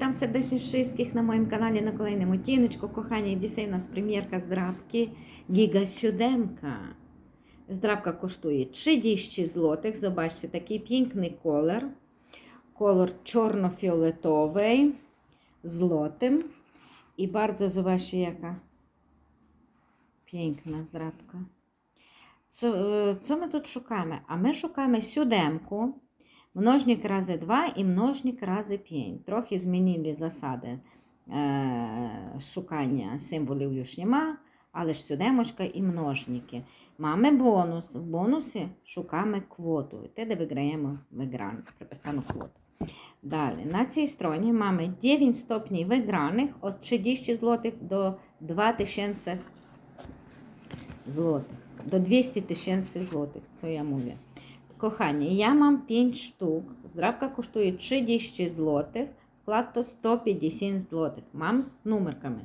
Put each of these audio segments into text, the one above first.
Witam serdecznie wszystkich na moim kanale na kolejnym odcineczku. Kochani, dzisiaj u nas premierka zdrabki Giga 7. Zdrabka kosztuje 30 zł. Zobaczcie, taki piękny kolor. Kolor czarno-fioletowy, złotym. I bardzo zobaczcie, piękna zdrabka. Co, co my тут шукаємо? А ми шукаємо сюдемку, множник рази 2 і множник рази 5. Трохи змінили засади е, шукання символів нема, але ж сюдемочка і множники. Маємо бонус. В бонусі шукаємо квоту. Те, де виграємо вигран, приписану квоту. Далі, на цій стороні маємо 9 стопнів виграних від 30 злотих до 2000 злотих. До 200 тисяч злотих, це я mówię. Kochani, ja mam 5 sztuk. Zdrabka kosztuje 30 zł. Wkład to 150 zł. Mam z numerkami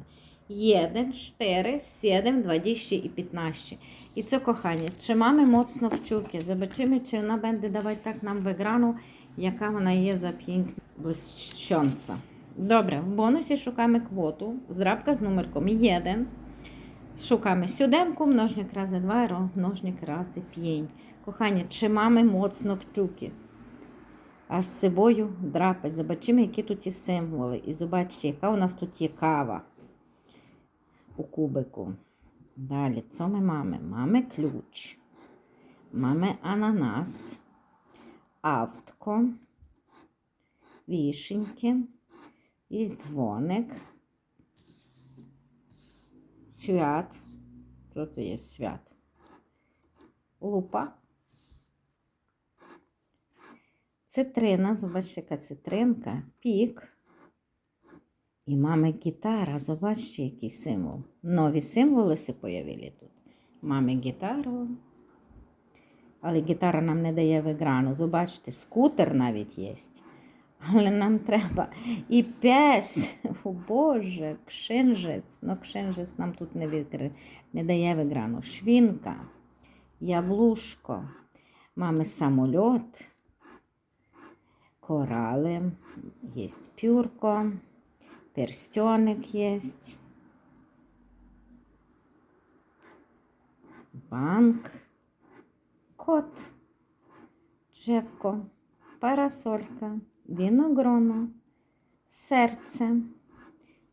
1, 4, 7, 20 i 15. I co, kochani, trzymamy mocno kciuki. Zobaczymy, czy ona będzie dawać tak nam wygraną, jaka ona jest za piękna, błyszcząca. Dobra, w bonusie szukamy kwotu. Zdrabka z numerką 1. Шукаємо сюдемку, множник рази 2, множник рази 5. Кохання, тримаємо моцно кчуки. Аж з собою драпать. Забачимо, які тут є символи. І побачите, яка у нас тут є кава у кубику. Далі, що ми маємо? Маємо ключ. Маємо ананас, автко, вішеньки і дзвоник. Свят. Це є свят? Лупа. Цитрина, зобачте, яка цитринка, пік. І мами гітара, побачте, який символ. Нові символи се появили тут. Мами гітару. Але гітара нам не дає виграну. Побачте, скутер навіть є. Але нам треба і пес. О Боже, кшенжець. Ну, кшенжець нам тут не, вигр... не дає виграну. Швінка, яблушко, mamy самоліт, корали, є пюрко, перстьоник є. Банк, кот, дrzewko, парасолька, віногроно, серце,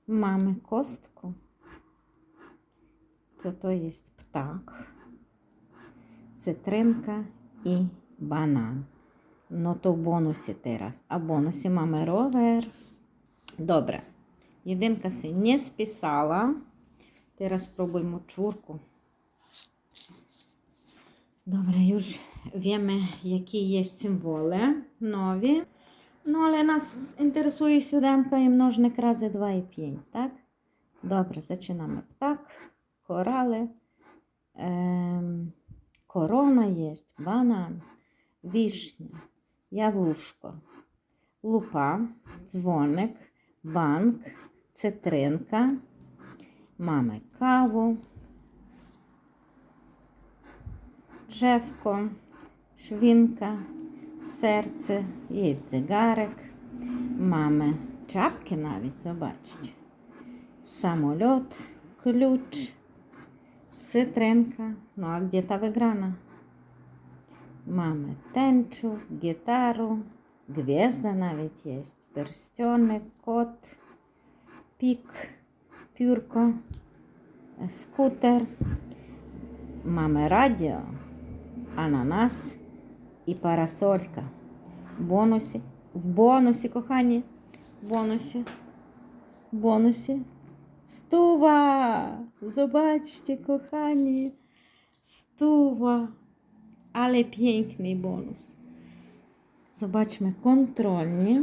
mamy костку. То то є птах, цитринка і банан. Ну то в бонусі teraz. А в бонусі mamy ровер. Добре. Єдинка се не списала. Teraz спробуємо чурку. Добре, już wiemy, jakie є символи нові. Ну, але нас інтересує сюдемка і множник рази 2 і 5, так? Добре, починаємо. Птак, корали, ем, корона є, банан, вишня, яблушко, лупа, дзвоник, банк, цитринка, мами каву, дrzewko, швінка, серце, є цигарик, мами чапки навіть, побачите. Самоліт, ключ, цитринка. Ну, а где та виграна? Мами тенчу, гітару, гвізда навіть є, перстьоник, кот, пік, пюрко, скутер, мами радіо, ананас і парасолька. В бонусі. В бонусі, кохані. В бонусі. В бонусі. Стува! Zobaczcie, kochani. Стува. ale piękny bonus. Zobaczmy kontrolnie.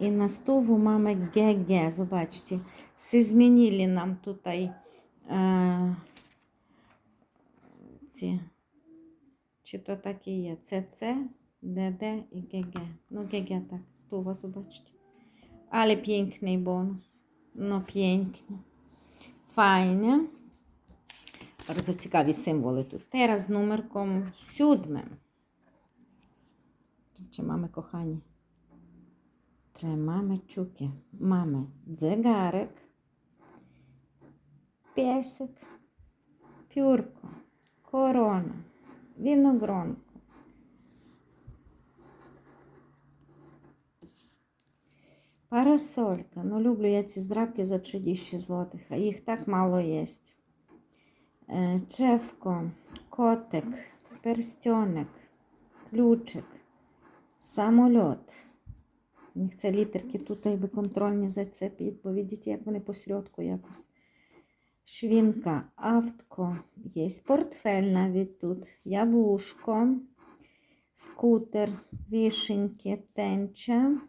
I na stówu mamy GG. Zobaczcie, si zmienili nam tutaj e, ці. Czy to takie jest? CC, DD i GG. No GG tak, stówa, zobaczcie. Ale piękny bonus. No pięknie. Fajnie. Bardzo ciekawi symbole tu. Teraz z numerką siódmym. Czy mamy, kochani? Ще mamy чуки. Mamy дзигарик, песик, пюрко, корона, віногронко. Парасолька. Ну, люблю я ці здрабки за 30 злотих, а їх так мало є. Е, Чевко, котик, перстьоник, ключик, самольот. У них це літерки тут якби контрольні зацепіть, бо бачите, як вони посередку якось. Швінка, автко, є портфель навіть тут, яблушко, скутер, вишеньки, тенча,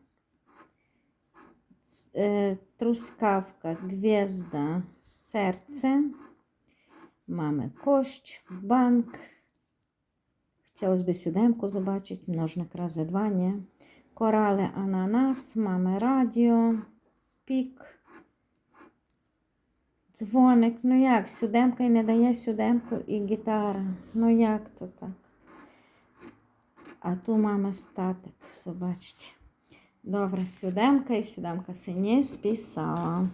е, трускавка, гвізда, серце. Mamy kość, bank. Chciałoby siódemku zobaczyć, mnożnik razy dwa, nie? Korale, ananas, mamy radio, pik, dzwonek. No jak, siódemka i nie daje siódemku i gitara. No jak to tak? A tu mamy statek, zobaczcie. Dobra, siódemka i siódemka się nie spisała.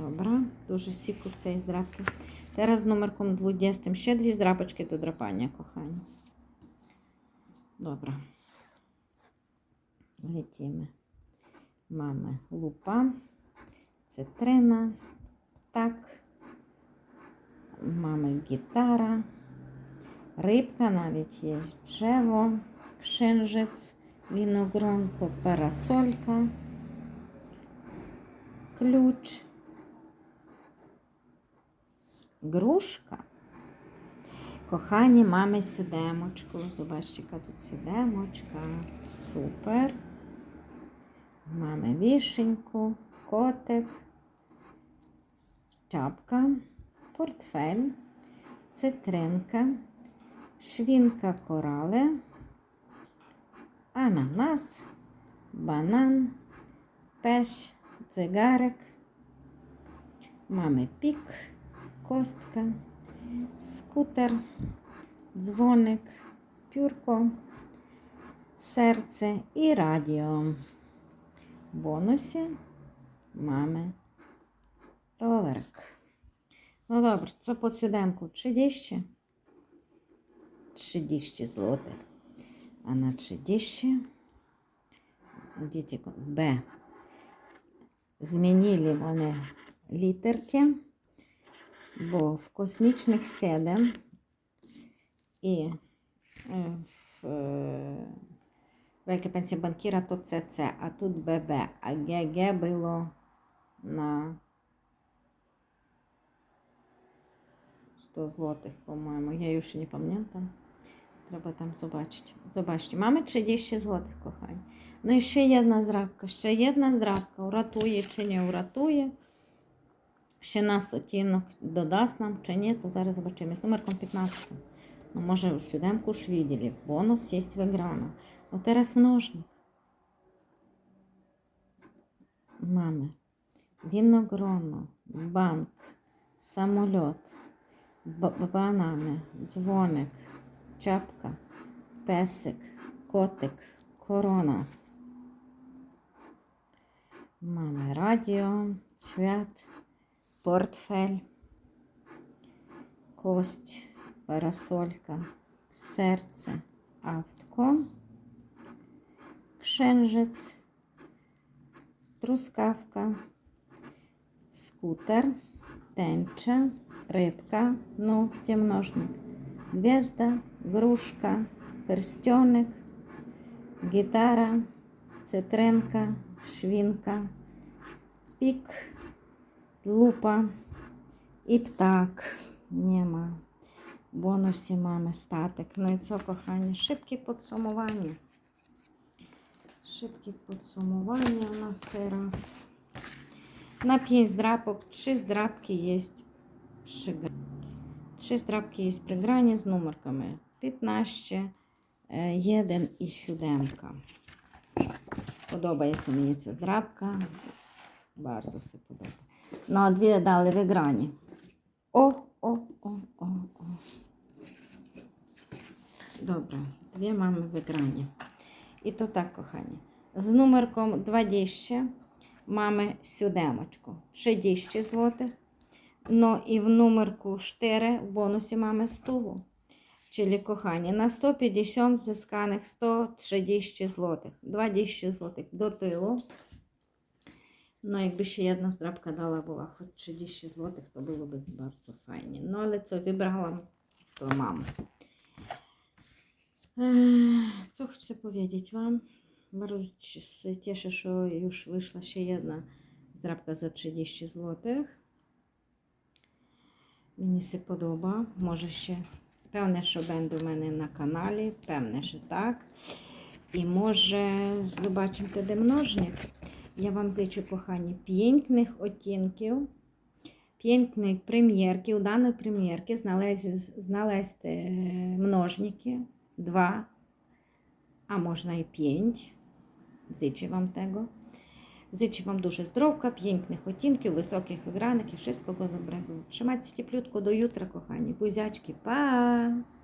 Добре, дуже сіфус цей здрапки. Teraz з номерком 20. Ще дві здрапочки до драпання, кохані. Добре. Летімо. Mamy лупа, цитрина, птак. Mamy гітара, рибка навіть є, древо, кшинжець, віногронко, парасолька, ключ. Грушка. Кохані мами сюдемочку. Зубачте, яка тут сюдемочка. Супер. Мами вішеньку, котик, чапка, портфель, цитринка, швінка корали, ананас, банан, пеш, цигарик, мами пік костка, скутер, дзвоник, пюрко, серце і радіо. В бонусі мами роверик. Ну добре, це по сюдемку 30. 30 злотих. А на 30 діти Б. Змінили вони літерки бо в космічних 7 і е, в е, Велика пенсія банкіра то ЦЦ, а тут ББ, а ГГ було на 100 злотих, по-моєму. Я її ще не пам'ятаю. Треба там побачити. Побачите, mamy 30 злотих, кохані. Ну і ще одна здрабка, ще одна здрабка, уратує чи не уратує ще нас оттінок додасть нам чи ні, то зараз побачимо. З номерком 15. Ну, може, у сюдемку ж видели. Бонус є виграна. Ну, зараз множник. Мами. Віногроно, банк, самоліт, банани, дзвоник, чапка, песик, котик, корона. Мами радіо, свят портфель, кость, парасолька, серце, автко, кшенжець, трускавка, скутер, тенча, рибка, ну, множник, гвезда, грушка, перстьоник, гітара, цитринка, швінка, пік, лупа і птак. Нема. Бонусі мами статик. Ну і це, кохання, шибкі підсумування. Шибкі підсумування у нас зараз. На 5 здрапок, 6 здрапки є. Шість здрапки є при грані з номерками 15, 1 і сюдемка. Подобається мені ця здрабка. Bardzo все подобається. Ну, а дві дали в екрані. О, о, о, о, о. Добре, дві мами в екрані. І то так, кохані. З номерком 20 mamy siódemочку. 30 zł. No i w numerku 4 w bonusie mamy stówę. Czyli kochani, na 150 zyskanych 130 zł. 20 zł do tyłu. No jakby się jedna zdrabka dała, była choć 30 zł, to byłoby bardzo fajnie. No ale co wybrałam, to mam. Co chcę powiedzieć Wam? Bardzo się cieszę, że już wyszła się jedna zdrabka za 30 zł. Мені се подоба. Може ще певне, що буде у мене на каналі, певне, що так. І може побачимо де множник. Я вам зичу, кохані, п'єнькних оттінків, п'єнькної прем'єрки. У даної прем'єрки знalezти е, множники, два, а можна і п'ять. Зичу вам tego. Зичу вам дуже здоровка, wysokich wygranek i wszystkiego dobrego. Trzymajcie się cieplutko do jutra, kochani. Buziaczki, pa!